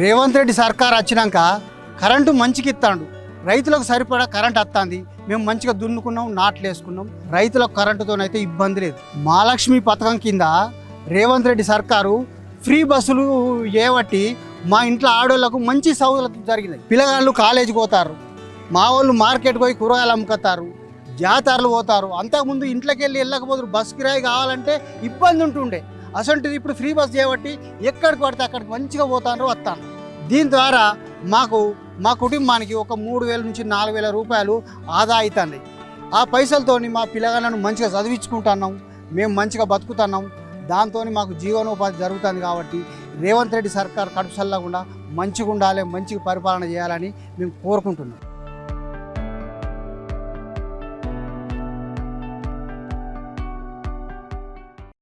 రేవంత్ రెడ్డి సర్కార్ వచ్చినాక కరెంటు మంచికి ఇస్తాడు. రైతులకు సరిపడా కరెంట్ వస్తుంది. మేము మంచిగా దున్నుకున్నాం నాట్లు వేసుకున్నాం. రైతులకు కరెంటుతోనైతే ఇబ్బంది లేదు. మహాలక్ష్మి పథకం కింద రేవంత్ రెడ్డి సర్కారు ఫ్రీ బస్సులు ఏవట్టి మా ఇంట్లో ఆడోళ్ళకు మంచి సౌలతులు జరిగినాయి. పిల్లగాళ్ళు కాలేజీకి పోతారు. మా వాళ్ళు మార్కెట్కి పోయి కూరగాయలు అమ్ముకుతారు జాతరలు పోతారు. అంతకుముందు ఇంట్లోకి వెళ్ళి వెళ్ళకపోతారు బస్ కిరాయి కావాలంటే ఇబ్బంది ఉంటుండే. అసంటిది ఇప్పుడు ఫ్రీ బస్ చేయబట్టి ఎక్కడికి పడితే అక్కడికి మంచిగా పోతాను వస్తాను దీని ద్వారా మాకు మా కుటుంబానికి ఒక మూడు వేల నుంచి నాలుగు వేల రూపాయలు ఆదా అవుతున్నాయి ఆ పైసలతోని మా పిల్లగాళ్ళను మంచిగా చదివించుకుంటున్నాం. మేము మంచిగా బతుకుతున్నాం. దాంతో మాకు జీవనోపాధి జరుగుతుంది కాబట్టి రేవంత్ రెడ్డి సర్కార్ కడుపు చల్లకుండా మంచిగా ఉండాలి మంచిగా పరిపాలన చేయాలని మేము కోరుకుంటున్నాం.